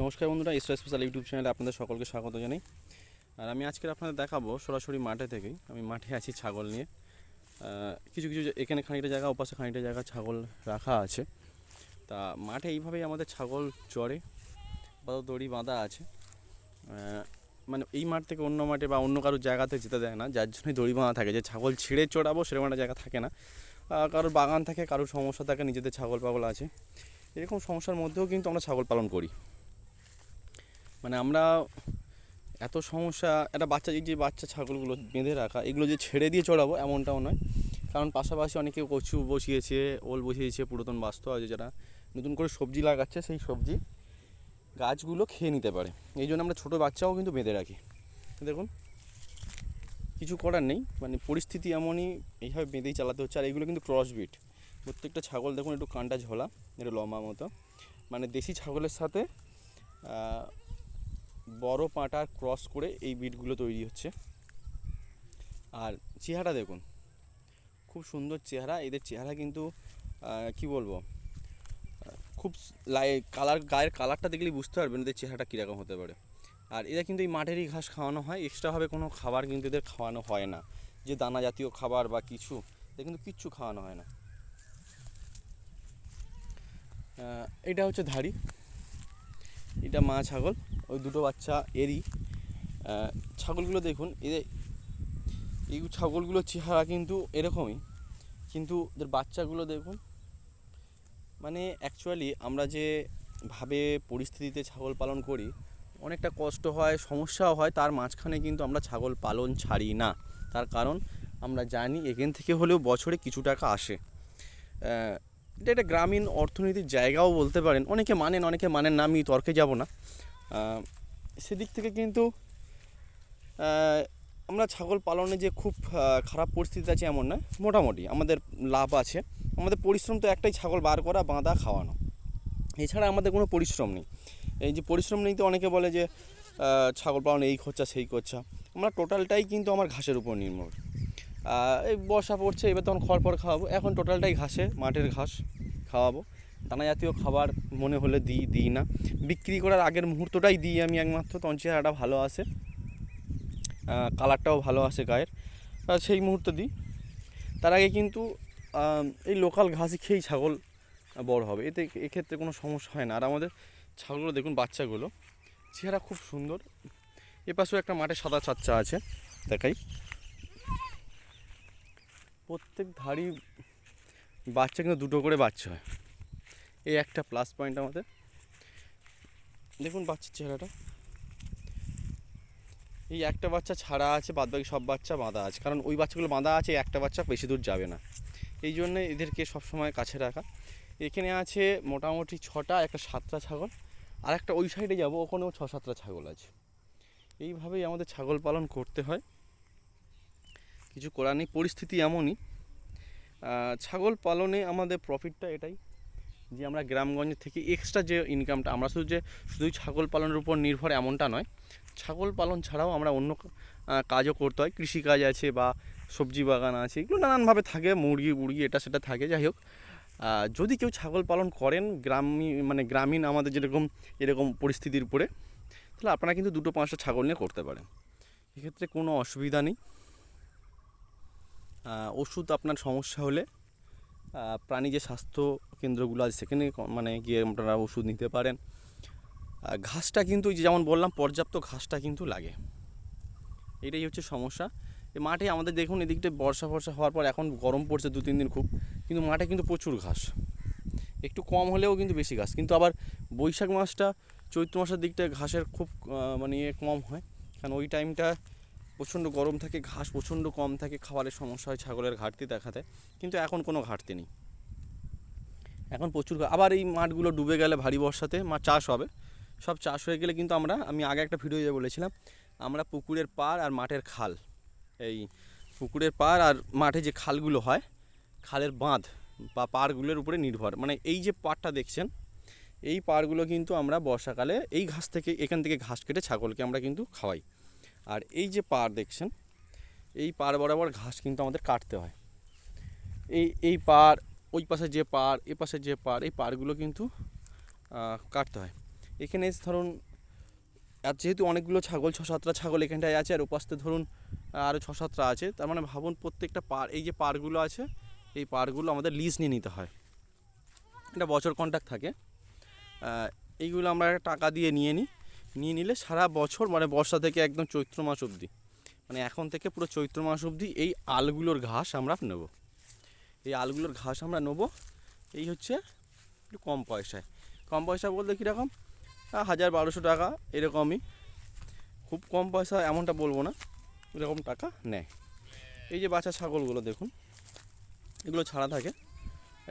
নমস্কার বন্ধুরা, ইসরা special YouTube চ্যানেলে আপনাদের সকলকে স্বাগত জানাই। আর আমি আজকে আপনাদের দেখাবো সরাসরি মাঠে থেকেই, আমি মাঠে আছি ছাগল নিয়ে। কিছু কিছু এখানে খানিকটা জায়গা, ওপাশে খানিকটা জায়গা ছাগল রাখা আছে। তা মাঠে এইভাবেই আমাদের ছাগল চড়ে, বা দড়ি বাঁধা আছে। মানে এই মাঠ থেকে অন্য মাঠে বা অন্য কারোর জায়গাতে যেতে দেয় না, যার জন্যই দড়ি বাঁধা থাকে। যে ছাগল ছিঁড়ে চড়াবো সেরকম একটা জায়গা থাকে না। কারোর বাগান থাকে, কারোর সমস্যা থাকে, নিজেদের ছাগল পাগল আছে। এরকম সমস্যার মধ্যেও কিন্তু আমরা ছাগল পালন করি। মানে আমরা এত সমস্যা, একটা বাচ্চা যে বাচ্চা ছাগলগুলো বেঁধে রাখা, এগুলো যে ছেড়ে দিয়ে চড়াবো এমনটাও নয়। কারণ পাশাপাশি অনেকে কচু বসিয়েছে, ওল বসিয়েছে, পুরাতন বাস্তব আছে যারা নতুন করে সবজি লাগাচ্ছে, সেই সবজি গাছগুলো খেয়ে নিতে পারে। এই জন্য আমরা ছোটো বাচ্চাও কিন্তু বেঁধে রাখি। দেখুন, কিছু করার নেই। মানে পরিস্থিতি এমনই, এইভাবে বেঁধেই চালাতে হচ্ছে। আর এইগুলো কিন্তু ক্রস বিট প্রত্যেকটা ছাগল দেখুন, একটু কানটা ঝোলা, একটু লম্বা মতো। মানে দেশি ছাগলের সাথে বড় পাটার ক্রস করে এই বিটগুলো তৈরি হচ্ছে। আর চেহারা দেখুন, খুব সুন্দর চেহারা। এদের চেহারা কিন্তু কি বলব, খুব লাই, কালার, গায়ের কালারটা দেখলেই বুঝতে পারবেন এদের চেহারাটা কীরকম হতে পারে। আর এরা কিন্তু এই মাঠেরই ঘাস খাওয়ানো হয় এক্সট্রাভাবে কোনো খাবার কিন্তু এদের খাওয়ানো হয় না। যে দানা জাতীয় খাবার বা কিছু, এদের কিন্তু কিচ্ছু খাওয়ানো হয় না। এটা হচ্ছে ধাড়ি, এটা মা ছাগল। ওই দুটো বাচ্চা এরই। ছাগলগুলো দেখুন এদের এই ছাগলগুলোর চেহারা কিন্তু এরকমই। কিন্তু এদের বাচ্চাগুলো দেখুন মানে অ্যাকচুয়ালি আমরা যে ভাবে পরিস্থিতিতে ছাগল পালন করি, অনেকটা কষ্ট হয়, সমস্যাও হয়, তার মাঝখানে কিন্তু আমরা ছাগল পালন ছাড়ি না। তার কারণ আমরা জানি এখান থেকে হলেও বছরে কিছু টাকা আসে। এটা একটা গ্রামীণ অর্থনীতির জায়গাও বলতে পারেন। অনেকে মানেন অনেকে মানেন না, আমি তর্কে যাব না। সেদিক থেকে কিন্তু আমরা ছাগল পালনে যে খুব খারাপ পরিস্থিতি আছে এমন নয়। মোটামুটি আমাদের লাভ আছে। আমাদের পরিশ্রম তো একটাই ছাগল বার করা, বাঁধা, খাওয়ানো। এছাড়া আমাদের কোনো পরিশ্রম নেই। এই যে পরিশ্রম নেই তো অনেকে বলে যে ছাগল পালন এই খরচা, সেই খরচা। আমরা টোটালটাই কিন্তু আমার ঘাসের উপর নির্ভর। এই বর্ষা পড়ছে, এবার তখন খড় পর খাওয়াবো। এখন টোটালটাই ঘাসে, মাঠের ঘাস খাওয়াবো। দানা জাতীয় খাবার মনে হলে দিই দিই না। বিক্রি করার আগের মুহূর্তটাই দিই আমি একমাত্র, তখন চেহারাটা ভালো আসে। কালারটাও ভালো আসে গায়ের। সেই মুহূর্ত দিই। তার আগে কিন্তু এই লোকাল ঘাসই খেয়েই ছাগল বড় হবে। এতে এক্ষেত্রে কোনো সমস্যা হয় না। আর আমাদের ছাগলগুলো, দেখুন বাচ্চাগুলো, চেহারা খুব সুন্দর। এ পাশেও একটা মাঠে সাদা চাচ্চা আছে, দেখাই। প্রত্যেক ধাড়ি বাচ্চা কিন্তু দুটো করে বাচ্চা হয়। এই একটা প্লাস পয়েন্ট আমাদের। দেখুন বাচ্চার চেহারাটা। এই একটা বাচ্চা ছাড়া আছে, বাদবাকি সব বাচ্চা বাঁধা আছে। কারণ ওই বাচ্চাগুলো বাঁধা আছে একটা বাচ্চা বেশি দূর যাবে না। এই জন্যে এদেরকে সবসময় কাছে রাখা। এখানে আছে মোটামুটি ছটা, একটা সাতটা ছাগল। আর একটা ওই সাইডে যাব, ওখানেও ছ সাতটা ছাগল আছে। এইভাবেই আমাদের ছাগল পালন করতে হয়। কিছু করার নেই, পরিস্থিতি এমনই। ছাগল পালনে আমাদের প্রফিটটা এটাই। যে আমরা গ্রামগঞ্জ থেকে এক্সট্রা যে ইনকামটা আমরা শুধু যে শুধুই ছাগল পালনের উপর নির্ভর এমনটা নয়। ছাগল পালন ছাড়াও আমরা অন্য কাজও করতে হয়। কৃষিকাজ আছে বা সবজি বাগান আছে, এগুলো নানানভাবে থাকে, মুরগি মুরগি এটা সেটা থাকে, যাই হোক। যদি কেউ ছাগল পালন করেন গ্রামীণ মানে গ্রামীণ আমাদের যেরকম, এরকম পরিস্থিতির উপরে, তাহলে আপনারা কিন্তু দুটো পাঁচটা ছাগল নিয়ে করতে পারেন। এক্ষেত্রে কোনো অসুবিধা নেই। ওষুধ আপনার সমস্যা হলে প্রাণী যে স্বাস্থ্য কেন্দ্রগুলো আছে, সেখানে মানে গিয়ে আপনারা ওষুধ নিতে পারেন। ঘাসটা কিন্তু যেমন বললাম, পর্যাপ্ত ঘাসটা কিন্তু লাগে। এটাই হচ্ছে সমস্যা। মাঠে আমাদের দেখুন, এদিকটা বর্ষা ফর্ষা হওয়ার পর এখন গরম পড়ছে দু তিন দিন খুব, কিন্তু মাঠে কিন্তু প্রচুর ঘাস। একটু কম হলেও কিন্তু বেশি ঘাস। কিন্তু আবার বৈশাখ মাসটা, চৈত্র মাসের দিকটা ঘাসের খুব মানে ইয়ে কম হয়। কারণ ওই টাইমটা প্রচণ্ড গরম থাকে, ঘাস প্রচণ্ড কম থাকে খাবারের সমস্যা হয়, ছাগলের ঘাটতি দেখা দেয়। কিন্তু এখন কোনো ঘাটতি নেই। এখন প্রচুর আবার এই মাঠগুলো ডুবে গেলে ভারী বর্ষাতে মা চাষ হবে। সব চাষ হয়ে গেলে কিন্তু আমরা, আমি আগে একটা ভিডিও বলেছিলাম, আমরা পুকুরের পাড় আর মাঠের খাল। এই পুকুরের পাড় আর মাঠে যে খালগুলো হয়, খালের বাঁধ বা পাড়গুলোর উপরে নির্ভর। মানে এই যে পাড়টা দেখছেন, এই পাড়গুলো কিন্তু আমরা বর্ষাকালে এই ঘাস থেকে, এখান থেকে ঘাস কেটে ছাগলকে আমরা কিন্তু খাওয়াই। আর এই যে পাড় দেখছেন, এই পাড় বরাবর ঘাস কিন্তু আমাদের কাটতে হয়। এই এই পাড়, ওই পাশে যে পাড়, এ পাশে যে পাড়, এই পাড়গুলো কিন্তু কাটতে হয়। এখানে ধরুন, আর যেহেতু অনেকগুলো ছাগল, ছ সাতটা ছাগল এখানটায় আছে, আর উপাসতে ধরুন আরও ছ সাতটা আছে, তার মানে ভাবুন প্রত্যেকটা পার এই যে পারগুলো আছে, এই পারগুলো আমাদের লিজ নিয়ে নিতে হয়। এটা বছর কন্ট্যাক্ট থাকে। এইগুলো আমরা টাকা দিয়ে নিয়ে নিই। নিয়ে নিলে সারা বছর মানে বর্ষা থেকে একদম চৈত্র মাস অবধি। মানে এখন থেকে পুরো চৈত্র মাস অবধি এই আলগুলোর ঘাস আমরা নেব। এই আলগুলোর ঘাস আমরা নেব। এই হচ্ছে একটু কম পয়সায়। কম পয়সা বলতে কীরকম? হাজার বারোশো টাকা এরকমই। খুব কম পয়সা এমনটা বলব না, এরকম টাকা নেয়। এই যে বাচ্চা ছাগলগুলো দেখুন, এগুলো ছাড়া থাকে।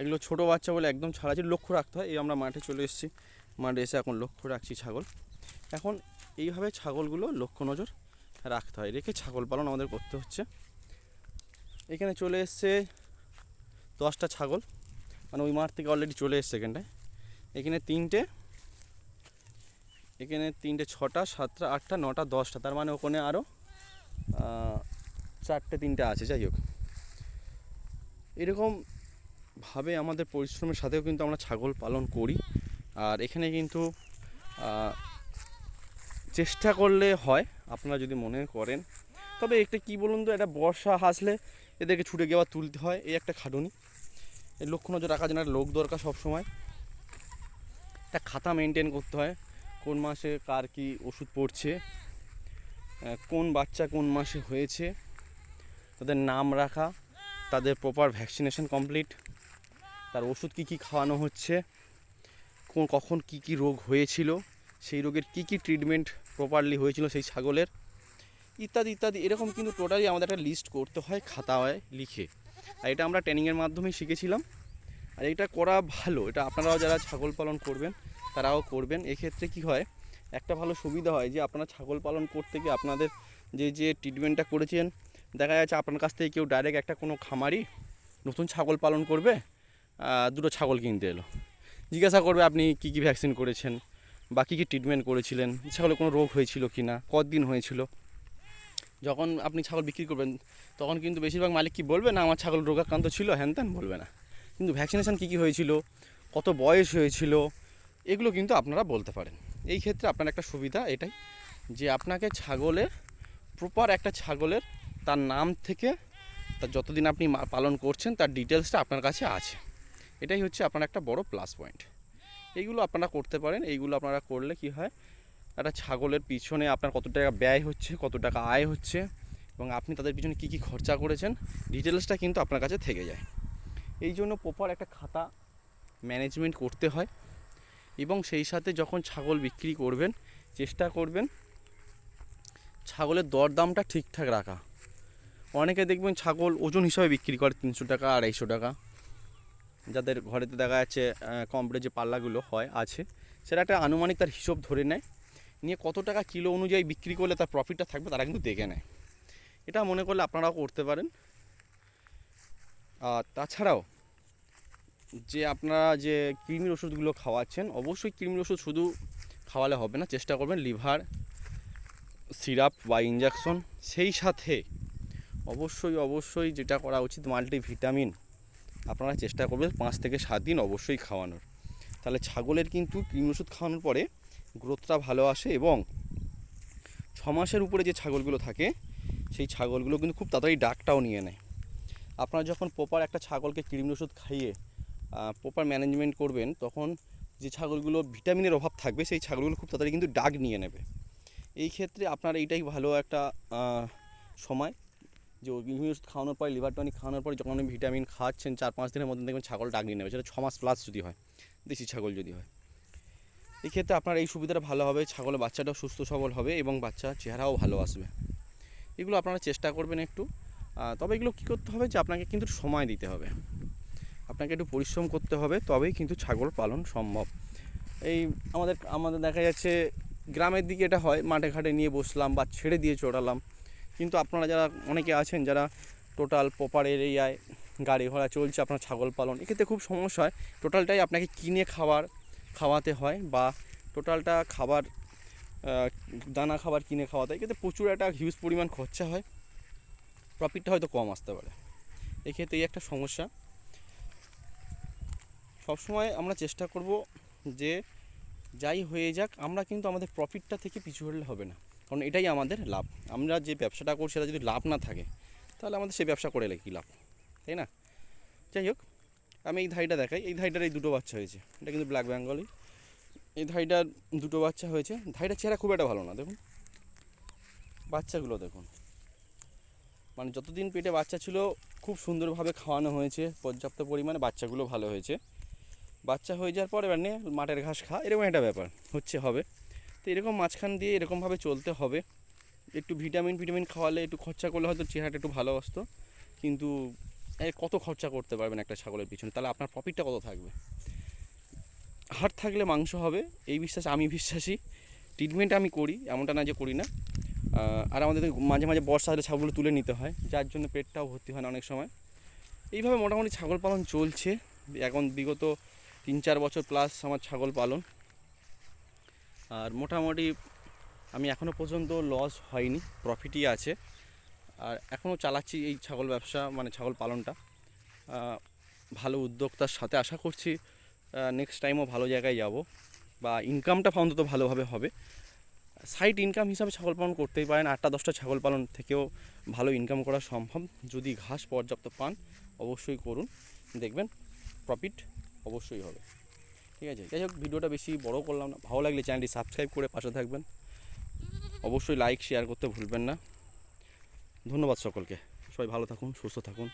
এগুলো ছোটো বাচ্চা বলে একদম ছাড়া আছে, লক্ষ্য রাখতে হয়। এই আমরা মাঠে চলে এসেছি। মাঠে এসে এখন লক্ষ্য রাখছি ছাগল। এখন এইভাবে ছাগলগুলো লক্ষ্য নজর রাখতে হয়। রেখে ছাগল পালন আমাদের করতে হচ্ছে। এখানে চলে এসছে দশটা ছাগল। মানে ওই মাঠ থেকে অলরেডি চলে এসছে এখানটায়। এখানে তিনটে এখানে তিনটে, ছটা, সাতটা, আটটা, নটা, দশটা। তার মানে ওখানে আরও চারটে, তিনটে আছে। যাই হোক। এরকম ভাবে আমাদের পরিশ্রমের সাথেও কিন্তু আমরা ছাগল পালন করি। আর এখানে কিন্তু চেষ্টা করলে হয়, আপনারা যদি মনে করেন। তবে একটা কি বলুন তো, একটা বর্ষা হাসলে এদেরকে ছুটে গিয়ে আবার তুলতে হয়, এই একটা খাটুনি। এই লক্ষ্য নজর রাখার জন্য লোক দরকার সবসময়। একটা খাতা মেনটেন করতে হয়, কোন মাসে কার কি ওষুধ পড়ছে কোন বাচ্চা কোন মাসে হয়েছে, তাদের নাম রাখা, তাদের প্রপার ভ্যাকসিনেশন কমপ্লিট তার ওষুধ কী কী খাওয়ানো হচ্ছে, কোন কখন কি কি রোগ হয়েছিল সেই রোগের কি কি ট্রিটমেন্ট প্রপারলি হয়েছিল সেই ছাগলের, ইত্যাদি ইত্যাদি, এরকম কিন্তু টোটালি আমাদের একটা লিস্ট করতে হয়, খাতায় লিখে। আর এটা আমরা ট্রেনিংয়ের মাধ্যমেই শিখেছিলাম। আর এটা করা ভালো, এটা আপনারাও যারা ছাগল পালন করবেন, তারাও করবেন। এক্ষেত্রে কি হয়, একটা ভালো সুবিধা হয় যে আপনারা ছাগল পালন করতে গিয়ে আপনাদের যে যে ট্রিটমেন্টটা করেছেন, দেখা যাচ্ছে আপনার কাছ থেকে কেউ ডাইরেক্ট একটা কোনো খামারি নতুন ছাগল পালন করবে দুটো ছাগল কিনতে এলো। জিজ্ঞাসা করবে আপনি কী কী ভ্যাকসিন করেছেন বা কী কী ট্রিটমেন্ট করেছিলেন? ছাগলের কোনো রোগ হয়েছিল কি না? কতদিন হয়েছিল? যখন আপনি ছাগল বিক্রি করবেন, তখন কিন্তু বেশিরভাগ মালিক কি বলবে, না, আমার ছাগল রোগাক্রান্ত ছিল, হ্যান ত্যান? বলবে না। কিন্তু ভ্যাকসিনেশন কী কী হয়েছিল? কত বয়স হয়েছিল? এগুলো কিন্তু আপনারা বলতে পারেন। এই ক্ষেত্রে আপনার একটা সুবিধা এটাই, যে আপনাকে ছাগলের প্রপার একটা ছাগলের, তার নাম থেকে, তার যতদিন আপনি পালন করছেন, তার ডিটেলসটা আপনার কাছে আছে। এটাই হচ্ছে আপনার একটা বড় প্লাস পয়েন্ট এইগুলো আপনারা করতে পারেন। এইগুলো আপনারা করলে কি হয়, একটা ছাগলের পিছনে আপনার কত টাকা ব্যয় হচ্ছে, কত টাকা আয় হচ্ছে এবং আপনি তাদের পিছনে কী কী খরচা করেছেন ডিটেলসটা কিন্তু আপনার কাছে থেকে যায়। এই জন্য প্রপার একটা খাতা ম্যানেজমেন্ট করতে হয় এবং সেই সাথে যখন ছাগল বিক্রি করবেন, চেষ্টা করবেন ছাগলের দরদামটা ঠিকঠাক রাখা। অনেকে দেখবেন ছাগল ওজন হিসাবে বিক্রি করে তিনশো টাকা, আড়াইশো টাকা। যাদের ঘরেতে দেখা যাচ্ছে কমপ্লিট যে পাল্লাগুলো হয়, আছে সেটা একটা আনুমানিক তার হিসাব ধরে নেয়। নিয়ে কত টাকা কিলো অনুযায়ী বিক্রি করলে তার প্রফিটটা থাকবে, তারা কিন্তু দেখে নেয়। এটা মনে করলে আপনারাও করতে পারেন। আর তাছাড়াও, যে আপনারা যে কৃমির ওষুধগুলো খাওয়াচ্ছেন, অবশ্যই কৃমির ওষুধ শুধু খাওয়ালে হবে না, চেষ্টা করবেন লিভার, সিরাপ বা ইঞ্জেকশন সেই সাথে অবশ্যই অবশ্যই যেটা করা উচিত, মাল্টিভিটামিন আপনারা চেষ্টা করবেন পাঁচ থেকে সাত দিন অবশ্যই খাওয়ানোর। তাহলে ছাগলের কিন্তু কৃমি ওষুধ খাওয়ানোর পরে গ্রোথটা ভালো আসে এবং ছ মাসের উপরে যে ছাগলগুলো থাকে, সেই ছাগলগুলো কিন্তু খুব তাড়াতাড়ি ডাকটাও নিয়ে নেয়। আপনারা যখন প্রপার একটা ছাগলকে কৃমি ওষুধ খাইয়ে প্রপার ম্যানেজমেন্ট করবেন, তখন যে ছাগলগুলো ভিটামিনের অভাব থাকবে, সেই ছাগলগুলো খুব তাড়াতাড়ি কিন্তু ডাক নিয়ে নেবে। এই ক্ষেত্রে আপনার এইটাই ভালো একটা সময়। যে ওষুধ খাওয়ানোর পরে লিভার টনিক খাওয়ানোর পরে যখন আপনি ভিটামিন খাচ্ছেন চার পাঁচ দিনের মধ্যে দেখবেন ছাগল ডাক নিয়ে নেবে। সেটা ছ মাস প্লাস যদি হয়, দেশি ছাগল যদি হয়। এই ক্ষেত্রে আপনার এই সুবিধাটা ভালো হবে, ছাগলের বাচ্চাটাও সুস্থ সবল হবে এবং বাচ্চার চেহারাও ভালো আসবে। এগুলো আপনারা চেষ্টা করবেন একটু। তবে এগুলো কী করতে হবে যে আপনাকে কিন্তু সময় দিতে হবে। আপনাকে একটু পরিশ্রম করতে হবে, তবেই কিন্তু ছাগল পালন সম্ভব। এই আমাদের আমাদের দেখা যাচ্ছে, গ্রামের দিকে এটা হয়, মাঠে ঘাটে নিয়ে বসলাম বা ছেড়ে দিয়ে চড়ালাম। কিন্তু আপনারা যারা অনেকে আছেন, যারা টোটাল প্রপার এরিয়ায় গাড়ি ঘোড়া চলছে, আপনার ছাগল পালন, এক্ষেত্রে খুব সমস্যা হয়। টোটালটাই আপনাকে কিনে খাবার খাওয়াতে হয় বা টোটালটা খাবার দানা খাবার কিনে খাওয়াতে হয়। এক্ষেত্রে প্রচুর একটা হিউজ পরিমাণ খরচা হয়। প্রফিটটা হয়তো কম আসতে পারে। এক্ষেত্রে এই একটা সমস্যা। সবসময় আমরা চেষ্টা করব যে যাই হয়ে যাক, আমরা কিন্তু আমাদের প্রফিটটা থেকে পিছু হলে হবে না। কারণ এটাই আমাদের লাভ। আমরা যে ব্যবসাটা করছি, সেটা যদি লাভ না থাকে, তাহলে আমাদের সেই ব্যবসা করে কী লাভ? তাই না? যাই হোক, আমি এই ধাইটা দেখাই। এই ধাইটার এই দুটো বাচ্চা হয়েছে। এটা কিন্তু ব্ল্যাক বেঙ্গলি এই ধাইটার দুটো বাচ্চা হয়েছে। ধাইটার চেহারা খুব একটা ভালো না, দেখুন। বাচ্চাগুলো দেখুন। মানে যতদিন পেটে বাচ্চা ছিল, খুব সুন্দরভাবে খাওয়ানো হয়েছে। পর্যাপ্ত পরিমাণে বাচ্চাগুলো ভালো হয়েছে। বাচ্চা হয়ে যাওয়ার পর এবার নিয়ে মাঠের ঘাস খা, এরকম একটা ব্যাপার। হচ্ছে, হবে। তো এরকম মাঝখান দিয়ে এরকমভাবে চলতে হবে। একটু ভিটামিন ভিটামিন খাওয়ালে একটু খরচা করলে হয়তো চেহারাটা একটু ভালো আসতো। কিন্তু কত খরচা করতে পারবেন একটা ছাগলের পিছনে? তাহলে আপনার প্রফিটটা কত থাকবে? হাট থাকলে মাংস হবে, এই বিশ্বাস, আমি বিশ্বাসী। ট্রিটমেন্ট আমি করি, এমনটা না যে করি না। আর আমাদের মাঝে মাঝে বর্ষা হলে ছাগলগুলো তুলে নিতে হয়, যার জন্য পেটটাও ভর্তি হয় না অনেক সময়। এইভাবে মোটামুটি ছাগল পালন চলছে। এখন বিগত তিন চার বছর প্লাস আমার ছাগল পালন। আর মোটামুটি আমি এখনও পর্যন্ত লস হয়নি প্রফিটই আছে। আর এখনও চালাচ্ছি এই ছাগল ব্যবসা মানে ছাগল পালনটা। ভালো উদ্যোক্তার সাথে আশা করছি নেক্সট টাইমও ভালো জায়গায় যাব। বা ইনকামটা অন্তত ভালোভাবে হবে। সাইড ইনকাম হিসাবে ছাগল পালন করতেই পারেন। আটটা, দশটা ছাগল পালন থেকেও ভালো ইনকাম করা সম্ভব। যদি ঘাস পর্যাপ্ত পান, অবশ্যই করুন। দেখবেন প্রফিট অবশ্যই হবে। ঠিক আছে? যাই হোক, ভিডিওটা বেশি বড় করলাম না। ভালো লাগলে চ্যানেলটি সাবস্ক্রাইব করে পাশে থাকবেন। অবশ্যই লাইক শেয়ার করতে ভুলবেন না। ধন্যবাদ সকলকে। সবাই ভালো থাকুন, সুস্থ থাকুন।